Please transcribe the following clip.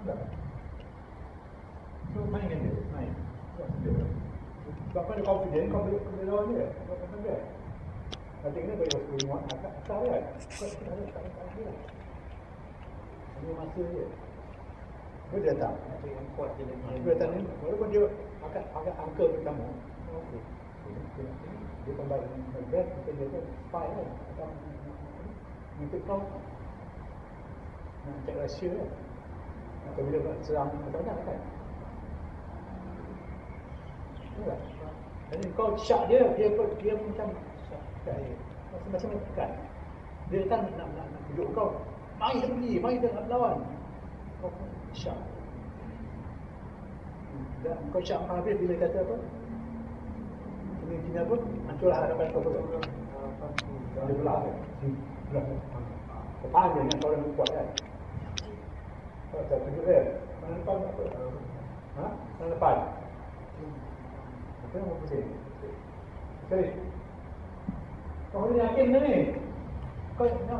So main dia, main. Sebab dia confident, kau boleh kena lawan dia. Kau kena dia. Nanti kena bayar sepuluh muat, nak kat kan? Kau kena tak ada dia. Ini masa dia. Dia datang. Dia datang ni. Walaupun dia akan agak angka pertama. Okey. Dia pembayar dengan dia, kita dia kan spy kan? Minta kau nak cek rahsia kan? Atau bila nak serang macam-macam kan. Betul tak? Jadi kau syak dia, dia pun dia pun macam syak kan. Macam macam kan. Dia datang nak nak nak tunjuk kau. Mari kita pergi, mari kita nak lawan. Kau pun syak. Dan kau syak habis bila kata apa? Ini apa? Hancurlah harapan kau betul. Dia belah kan. Belah. Kepala dia yang kau yang kuat kan. Tak tunjuk dia. Mana depan apa? Ha? Mana depan? Apa yang mau pusing? Sorry. Kau ni yakin ni? Kau nak